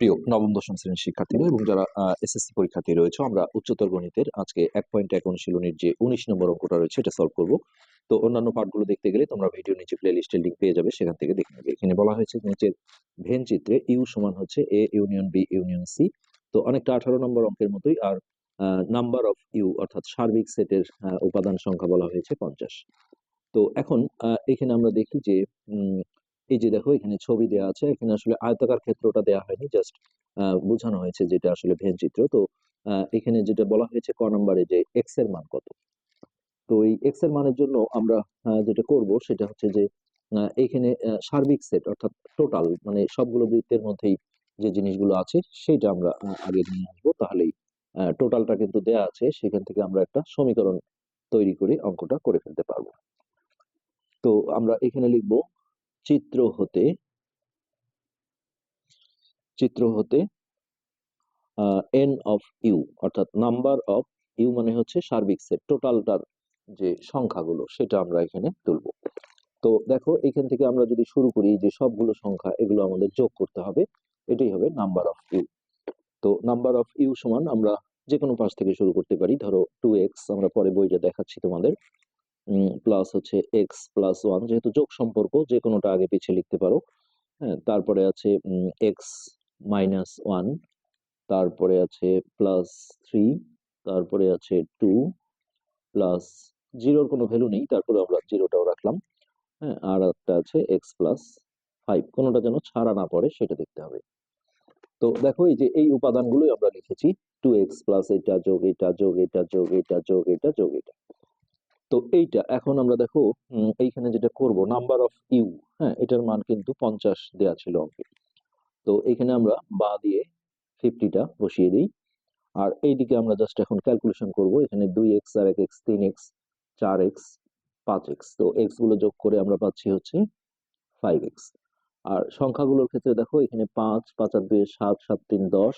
প্রিয় নবম, দশম শ্রেণির শিক্ষার্থীরা এবং যারা এসএসসি পরীক্ষার্থী রয়েছে, আমরা উচ্চতর গণিতের আজকে এক পয়েন্ট এক অনুশীলনীর যে উনিশ নম্বর অঙ্কটা রয়েছে এটা সলভ করব। তো অন্যান্য পার্টগুলো দেখতে গেলে তোমরা ভিডিও নিচে প্লে লিস্টের লিঙ্ক পেয়ে যাবে, সেখান থেকে দেখে নেবে। এখানে বলা হয়েছে নিচের ভেন চিত্রে ইউ সমান হচ্ছে A union B union C তো অনেকটা আঠারো নম্বর অঙ্কের মতোই, আর নাম্বার অফ ইউ অর্থাৎ সার্বিক সেটের উপাদান সংখ্যা বলা হয়েছে পঞ্চাশ। তো এখন এখানে আমরা দেখি যে এই যে দেখো, এখানে ছবি দেওয়া আছে। এখানে আসলে আয়তাকার ক্ষেত্রটা দেওয়া হয়নি জাস্ট বোঝানো হয়েছে যেটা আসলে ভেন চিত্র। তো এখানে যেটা বলা হয়েছে ক নম্বরে যে এক্সের মান কত। তো এই এক্সের মানের জন্য আমরা যেটা করব সেটা হচ্ছে যে এখানে সার্বিক সেট অর্থাৎ টোটাল মানে সবগুলো বৃত্তের মধ্যেই যে জিনিসগুলো আছে, সেটা আমরা আগে নিয়ে আসব। তাহলেই টোটালটা কিন্তু দেয়া আছে। সেখান থেকে আমরা একটা সমীকরণ তৈরি করে অঙ্কটা করে ফেলতে পারব। তো আমরা এখানে লিখব চিত্র হতে চিত্র হতে এন অফ ইউ অর্থাৎ নাম্বার অফ ইউ মানে হচ্ছে সার্বিক সেট টোটালটার যে সংখ্যাগুলো, সেটা আমরা এখানে তুলব। তো দেখো, এখান থেকে আমরা যদি শুরু করি, যে সবগুলো সংখ্যা, এগুলো আমাদের যোগ করতে হবে, এটাই হবে নাম্বার অফ ইউ তো নাম্বার অফ ইউ সমান আমরা যে কোনো পাশ থেকে শুরু করতে পারি, ধরো টু এক্স আমরা পরে বইটা দেখাচ্ছি তোমাদের। প্লাস হচ্ছে এক্স প্লাস ওয়ান যেহেতু যোগ সম্পর্ক যে কোনোটা আগে পিছিয়ে লিখতে পারো। হ্যাঁ তারপরে আছে এক্স মাইনাস ওয়ান তারপরে আছে প্লাস থ্রি তারপরে আছে টু প্লাস জিরোর কোনো ভ্যালু নেই, তারপরে আমরা জিরোটাও রাখলাম। হ্যাঁ আর একটা আছে এক্স প্লাস ফাইভ কোনোটা যেন ছাড়া না পড়ে, সেটা দেখতে হবে। তো দেখো, এই যে এই উপাদানগুলোই আমরা লিখেছি টু এক্স প্লাস এটা যোগ এটা যোগ এটা যোগ এটা যোগ এটা যোগ, এটা। তো এইটা এখন আমরা দেখো এইখানে যেটা করব নাম্বার অফ ইউ হ্যাঁ এটার মান কিন্তু পঞ্চাশ দেয়া ছিল অঙ্কে তো এখানে আমরা বা দিয়ে ফিফটিটা বসিয়ে দিই। আর এইদিকে আমরা জাস্ট এখন ক্যালকুলেশন করব, এখানে দুই এক্স আর এক এক্স তিন এক্স চার এক্স পাঁচ এক্স তো এক্সগুলো যোগ করে আমরা পাচ্ছি হচ্ছে ফাইভ এক্স আর সংখ্যাগুলোর ক্ষেত্রে দেখো, এখানে পাঁচ পাঁচ আর দুই সাত সাত তিন দশ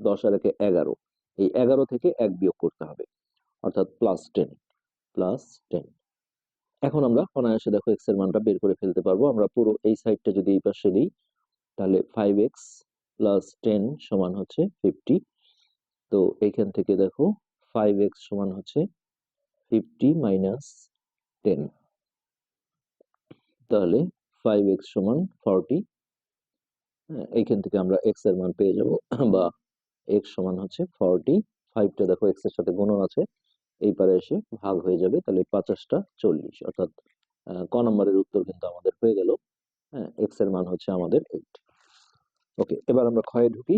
দশ আর একে এগারো। এই এগারো থেকে এক বিয়োগ করতে হবে, অর্থাৎ প্লাস টেন প্লাস টেন এখন আমরা অনায়াসে দেখো এক্সের মানটা বের করে ফেলতে পারব। আমরা পুরো এই সাইডটা যদি এই পাশে দিই তাহলে ফাইভ এক্স প্লাস টেন সমান হচ্ছে ফিফটি তো এইখান থেকে দেখো ফাইভ এক্স সমান হচ্ছে ফিফটি মাইনাস টেন তাহলে ফাইভ এক্স সমান ফর্টি এইখান থেকে আমরা এক্সের মান পেয়ে যাব। বা এক্স সমান হচ্ছে ফর্টি ফাইভটা দেখো এক্সের সাথে গুণন আছে। এই পারে এসে ভাগ হয়ে যাবে, তাহলে পাঁচাশটা চল্লিশ। অর্থাৎ ক নম্বরের উত্তর কিন্তু আমাদের হয়ে গেল। হ্যাঁ এক্সের মান হচ্ছে আমাদের এইট ওকে এবার আমরা ক্ষয়ে ঢুকি।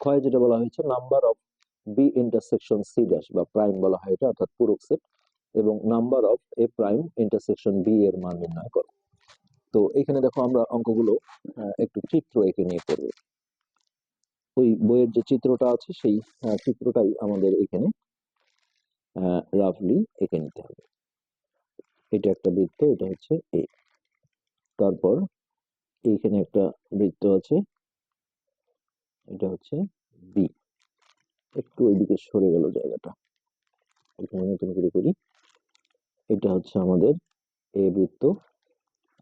ক্ষয়ে যেটা বলা হয়েছে number of B intersection C dash বা প্রাইম বলা হয় এটা, অর্থাৎ পূরক সেট এবং number of A prime intersection B এর মান নির্ণয় করো। তো এখানে দেখো আমরা অঙ্কগুলো একটু চিত্র এঁকে নিয়ে করব ওই বইয়ের যে চিত্রটা আছে, সেই চিত্রটাই আমাদের এখানে রাফলি এঁকে নিতে হবে। এটা একটা বৃত্ত, এটা হচ্ছে এ তারপর এইখানে একটা বৃত্ত আছে, এটা হচ্ছে বি একটু ওইদিকে সরে গেল জায়গাটা। এখানে নতুন করে করি। এটা হচ্ছে আমাদের এ বৃত্ত,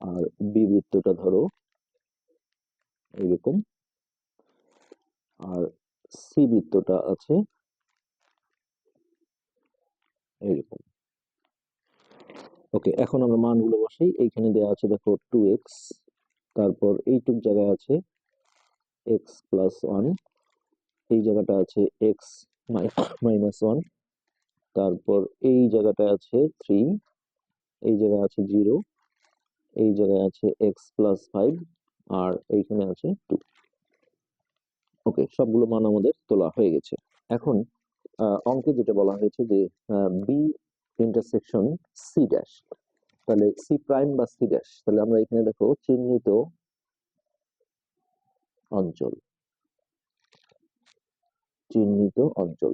আর বি বৃত্তটা ধরো এইরকম। আর সি বৃত্তটা আছে এইরকম ওকে এখন আমরা মানগুলো বসাই। এইখানে দেওয়া আছে, দেখো টু এক্স তারপর এইটুক জায়গায় আছে এক্স প্লাস ওয়ান এই জায়গাটা আছে এক্স মাইনাস ওয়ান তারপর এই জায়গাটায় আছে থ্রি এই জায়গায় আছে জিরো এই জায়গায় আছে এক্স প্লাস ফাইভ আর এইখানে আছে টু ওকে সবগুলো মান আমাদের তোলা হয়ে গেছে। এখন অঙ্কে যেটা বলা হয়েছে যে বি ইন্টারসেকশন সি ড্যাশ তাহলে সি প্রাইম বা সি ড্যাশ তাহলে আমরা এখানে দেখো চিহ্নিত অঞ্চল। চিহ্নিত অঞ্চল।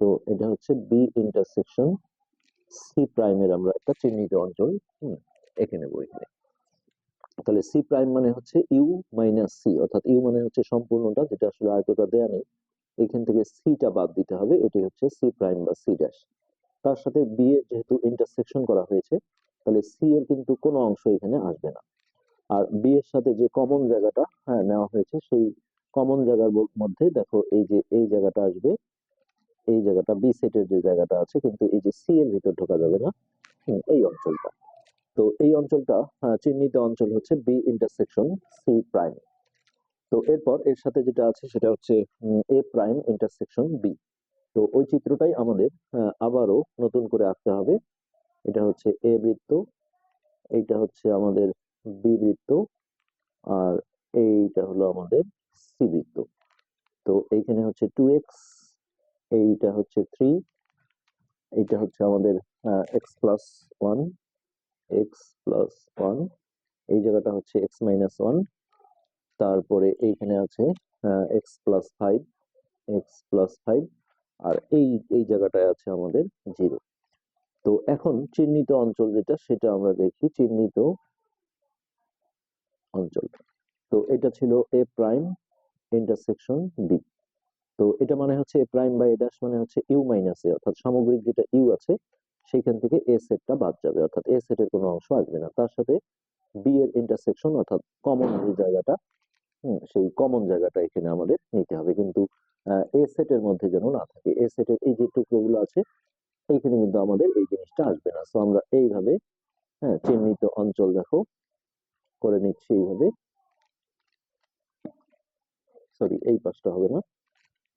তো এটা হচ্ছে বি ইন্টারসেকশন সি প্রাইমের আমরা একটা চিহ্নিত অঞ্চল এঁকে নেব এখানে। তাহলে সি প্রাইম মানে হচ্ছে ইউ মাইনাস সি অর্থাৎ ইউ মানে হচ্ছে সম্পূর্ণটা, যেটা আসলে আয়তকার দেয়া নেই। এখান থেকে সিটা বাদ দিতে হবে, এটি হচ্ছে সি প্রাইম বা সি ড্যাশ তার সাথে বি এর যেহেতু ইন্টারসেকশন করা হয়েছে, তাহলে সি এর কিন্তু কোনো অংশ এখানে আসবে না। আর বি এর সাথে যে কমন জায়গাটা হ্যাঁ নেওয়া হয়েছে, সেই কমন জায়গার মধ্যে দেখো এই যে, এই জায়গাটা আসবে, এই জায়গাটা বি সেটের যে জায়গাটা আছে, কিন্তু এই যে সি এর ভিতর ঢোকা যাবে না এই অঞ্চলটা। তো এই অঞ্চলটা চিহ্নিত অঞ্চল হচ্ছে বি ইন্টারসেকশন সি প্রাইম তো এরপর এর সাথে যেটা আছে সেটা হচ্ছে এ প্রাইম ইন্টারসেকশন বি তো ওই চিত্রটাই আমাদের আবারও নতুন করে আঁকতে হবে। এটা হচ্ছে এ বৃত্ত, এইটা হচ্ছে আমাদের বি বৃত্ত, আর এইটা হলো আমাদের সি বৃত্ত। তো এইখানে হচ্ছে টু এক্স এইটা হচ্ছে থ্রি এইটা হচ্ছে আমাদের x plus one x plus one এই জায়গাটা হচ্ছে এক্স মাইনাস ওয়ান তারপরে এইখানে আছে x plus five x plus five আর এই এই জায়গাটায় আছে আমাদের জিরো তো এখন চিহ্নিত অঞ্চল যেটা, সেটা আমরা দেখি চিহ্নিত অঞ্চল। তো এটা ছিল এ প্রাইম ইন্টারসেকশন বি তো এটা মানে হচ্ছে এ প্রাইম বা এ ড্যাশ মানে হচ্ছে ইউ মাইনাস এ অর্থাৎ সামগ্রিক যেটা ইউ আছে সেইখান থেকে এ সেটটা বাদ যাবে, অর্থাৎ এ সেটের কোনো অংশ আসবে না। তার সাথে বি এর ইন্টারসেকশন অর্থাৎ কমন যে জায়গাটা হুম, সেই কমন জায়গাটা এখানে আমাদের নিতে হবে। কিন্তু এ সেটের মধ্যে যেন না থাকে এ সেটের এই যে টুকরোগুলো আছে এইখানে কিন্তু আমাদের এই জিনিসটা আসবে না। সো আমরা এইভাবে হ্যাঁ চিহ্নিত অঞ্চল দেখো করে নিচ্ছি এইভাবে। সরি এই পাশটা হবে না।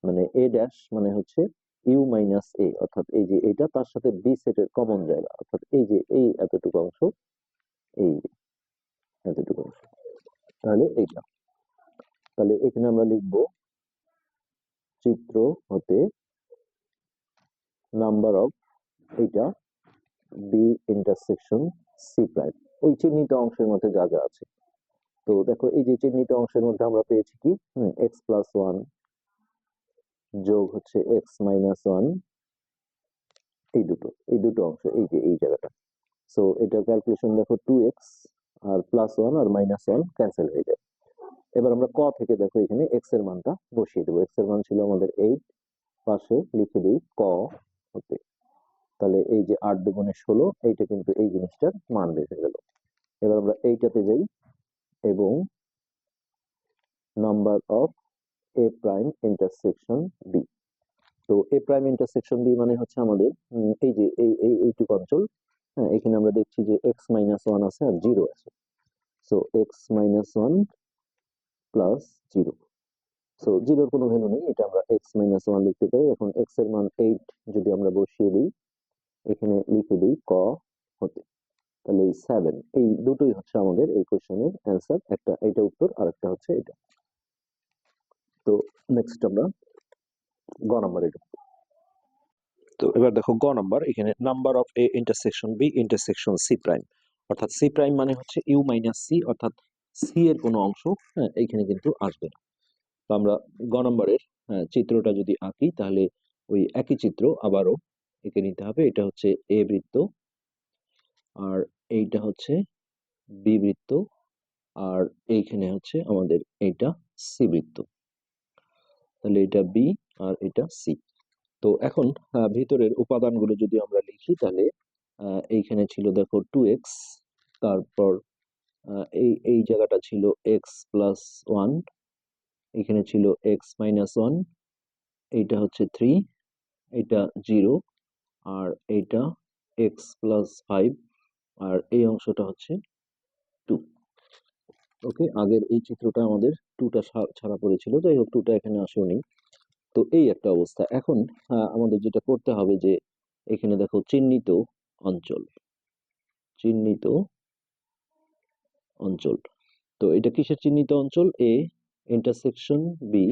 মানে এ ড্যাশ মানে হচ্ছে ইউ মাইনাস এ অর্থাৎ এই যে এটা তার সাথে বি সেটের কমন জায়গা অর্থাৎ এই যে এই এতটুকু অংশ এই এতটুকু অংশ। তাহলে এইটা। তাহলে এখানে আমরা লিখব চিত্র হতে নাম্বার অফ এইটা বি ইন্টারসেকশন সি প্রাইম ওই চিহ্নিত অংশের মধ্যে যা যা আছে। তো দেখো, এই যে চিহ্নিত অংশের মধ্যে আমরা পেয়েছি কি? এক্স প্লাস ওয়ান যোগ হচ্ছে এক্স মাইনাস ওয়ান এই দুটো এই দুটো অংশ, এই যে, এই জায়গাটা। সো এটা ক্যালকুলেশন দেখো টু এক্স আর প্লাস ওয়ান আর মাইনাস ওয়ান ক্যান্সেল হয়ে যায়। এবার আমরা ক থেকে দেখো এখানে এক্সের মানটা বসিয়ে দেবো। এক্সের মান ছিল আমাদের এইট পাশে লিখে দিই ক হতে তাহলে এই যে আট দুগুণে ষোলো, এইটা কিন্তু এই জিনিসটার মান বেড়ে গেল। এবার আমরা এইটাতে যাই এবং number of A prime intersection B তো এ প্রাইম ইন্টারসেকশন বি মানে হচ্ছে আমাদের এই যে, এই এই, এইটুকু অঞ্চল। হ্যাঁ এখানে আমরা দেখছি যে এক্স মাইনাস ওয়ান আছে আর জিরো আছে। So x minus one plus zero so জিরোর কোনো ভ্যালু নেই, এটা আমরা এক্স মাইনাস ওয়ান লিখতে পারি এখন এক্সের মান এইট যদি আমরা বসিয়ে দিই, এখানে লিখে দিই ক হতে। তাহলে এই সেভেন এই দুটোই হচ্ছে আমাদের এই কোশ্চেনের অ্যান্সার একটা এটা উত্তর আর একটা হচ্ছে এটা। তো নেক্সট আমরা গ নাম্বারে ঢুকবো তো, এবার দেখো গ নাম্বার এখানে number of A intersection B intersection C prime অর্থাৎ সি প্রাইম মানে হচ্ছে ইউ মাইনাস সি অর্থাৎ সি এর কোনো অংশ হ্যাঁ এইখানে কিন্তু আসবে না। তো আমরা গ নম্বরের হ্যাঁ, চিত্রটা যদি আঁকি তাহলে ওই একই চিত্র আবারও এঁকে নিতে হবে। এটা হচ্ছে এ বৃত্ত আর এইটা হচ্ছে বি বৃত্ত আর এইখানে হচ্ছে আমাদের এইটা সি বৃত্ত। তাহলে এটা বি আর এটা সি তো এখন ভিতরের উপাদানগুলো যদি আমরা লিখি তাহলে এইখানে ছিল দেখো টু এক্স তারপর এই এই জায়গাটা ছিল এক্স প্লাস ওয়ান এখানে ছিল এক্স মাইনাস ওয়ান এইটা হচ্ছে থ্রি এটা জিরো আর এইটা এক্স প্লাস ফাইভ আর এই অংশটা হচ্ছে টু ওকে আগের এই চিত্রটা আমাদের টুটা ছাড়া পড়েছিল, যাই হোক টুটা এখানে আসেনি তো এই একটা অবস্থা। এখন আমাদের যেটা করতে হবে যে, এখানে দেখো চিহ্নিত অঞ্চল। চিহ্নিত অঞ্চল। তো এটা কিসের চিহ্নিত অঞ্চল? A intersection B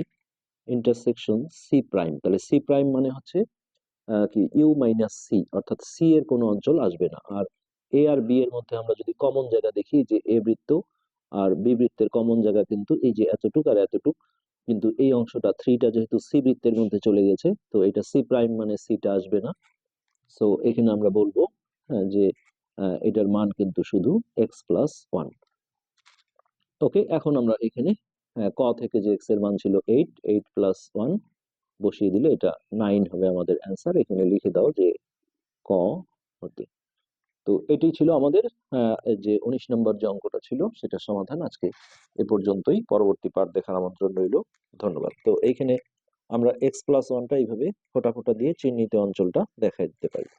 intersection C prime তাহলে সি প্রাইম মানে হচ্ছে কি ইউ মাইনাস সি অর্থাৎ সি এর কোনো অঞ্চল আসবে না। আর এ আর বি এর মধ্যে আমরা যদি কমন জায়গা দেখি যে এ বৃত্ত আর বি বৃত্তের কমন জায়গা কিন্তু এই যে এতটুক আর এতটুক কিন্তু এই অংশটা থ্রিটা যেহেতু সি বৃত্তের মধ্যে চলে গেছে তো এটা সি প্রাইম মানে সিটা আসবে না। সো এখানে আমরা বলব হ্যাঁ, যে এটার মান কিন্তু শুধু এক্স প্লাস ওয়ান ওকে, এখন আমরা এখানে ক থেকে যে এক্সের মান ছিল এইট এইট প্লাস ওয়ান বসিয়ে দিলে এটা নাইন হবে আমাদের অ্যান্সার এখানে লিখে দাও যে ক হতে তো এটাই ছিল আমাদের যে উনিশ নম্বর যে অঙ্কটা ছিল সেটা সমাধান। আজকে এ পর্যন্তই। পরবর্তী পার্ট দেখার আমন্ত্রণ রইল। ধন্যবাদ। তো এইখানে আমরা এক্স প্লাস ওয়ানটা এইভাবে ফোটা ফোটা দিয়ে চিহ্নিত অঞ্চলটা দেখা দিতে পারি।